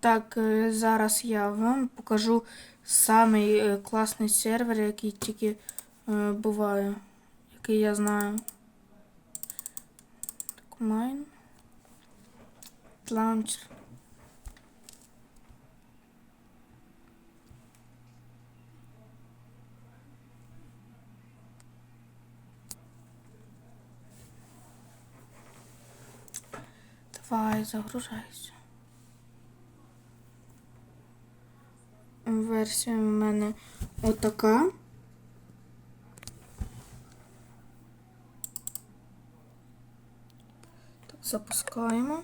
Так, е, зараз я вам покажу самий е, класний сервер, який тільки е, буває, який я знаю. Так, майн. Launcher. Давай, загружайся. Версія в мене отака. Так, запускаємо.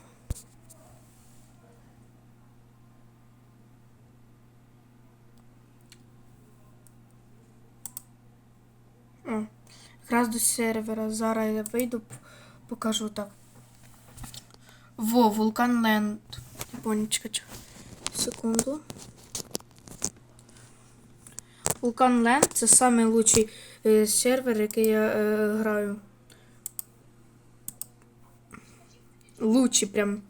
О, якраз до сервера. Зараз я вийду, покажу так. Во, Вулкан Ленд. Японечка. чекай. Секунду. Вулкан Ленд це самий е, сервер, який я е, граю. Лучший прям.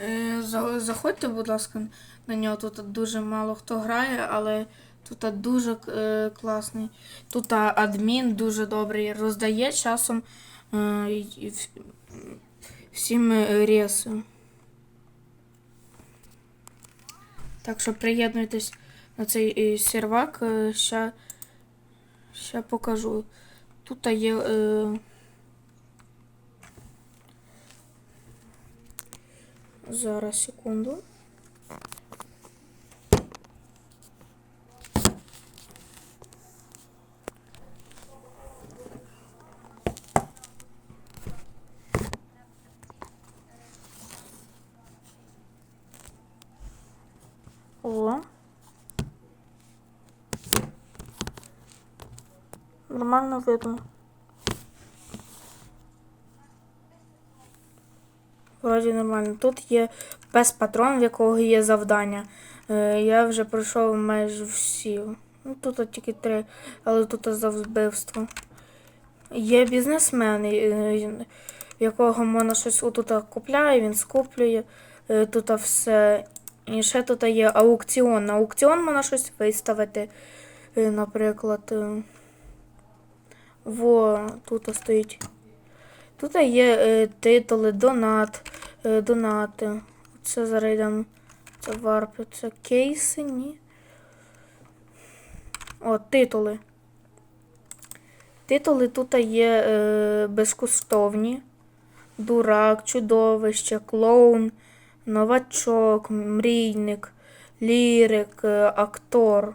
Е, заходьте, будь ласка, на нього. Тут дуже мало хто грає, але тут дуже е, класний. Тут адмін дуже добрий. Роздає часом е, всім е, реси. Так що приєднуйтесь на цей е, сервак. е, Ща, ща покажу. Тут є. Е, зараз секунду. О. Нормально видно. Вроді нормально. Тут є пес патрон, в якого є завдання. Е, я вже пройшов майже всі. Ну, тут тільки три, але тут за вбивство. Є бізнесмен, е, в якого можна щось отут купляє, він скуплює. Е, Тут все. І ще тут є аукціон. На аукціон можна щось виставити. Наприклад. Во, тут стоїть. Тут є е, титули, донат, е, донати. Це зараз йдемо. Це варпи, це кейси, ні. О, титули. Титули тут є е, безкоштовні. Дурак, чудовище, клоун, новачок, мрійник, лірик, е, актор.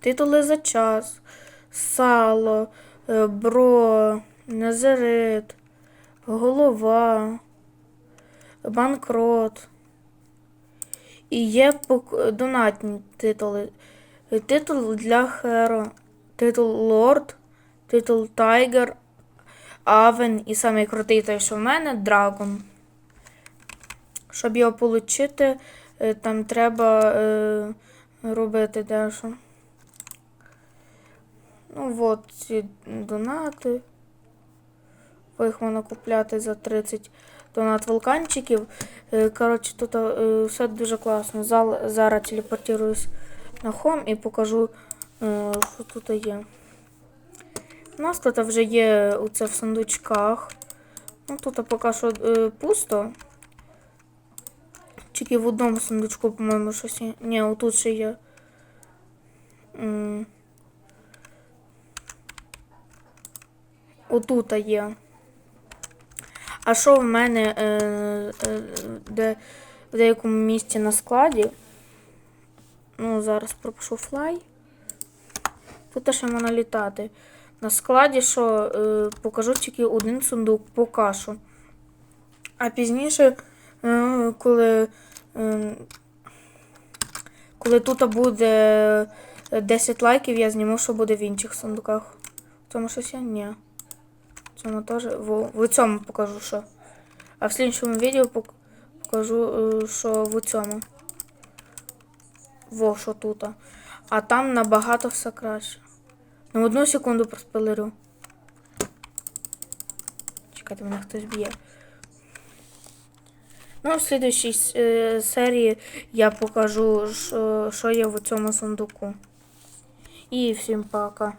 Титули за час, сало, е, бро, назарит, голова, банкрот. І є донатні титули. Титул для Херо, титул Лорд, титул Тайгер, Авен і самий крутий той, що в мене Драгон. Щоб його отримати, е, там треба е, робити дещо. Ну от ці донати. Ви їх можна купляти за 30 донат вулканчиків. Е, Коротше, тут е, все дуже класно. Зал, зараз телепортуюсь на хом і покажу, е, що тут є. У нас тут вже є оце в сундучках. Ну, тут поки що пусто. Тільки в одному сундучку, по-моєму, щось є. Ні, отут ще є. Отут є. А що в мене е, е, де, в деякому місці на складі? Ну, зараз пропишу флай. Тут ще можна літати. На складі, що е, покажу тільки один сундук поки що. А пізніше, е, коли, е, коли тут буде 10 лайків, я зніму, що буде в інших сундуках. В цьому щось є? Ні. Цьому теж. В, в цьому покажу, що. А в слідчому відео покажу, е, що в цьому. Во, що тут. А там набагато все краще. На одну секунду проспойлерю. Чекайте, мене хтось б'є. Ну, в слідущій с- е, серії я покажу, що є в цьому сундуку. І всім пока.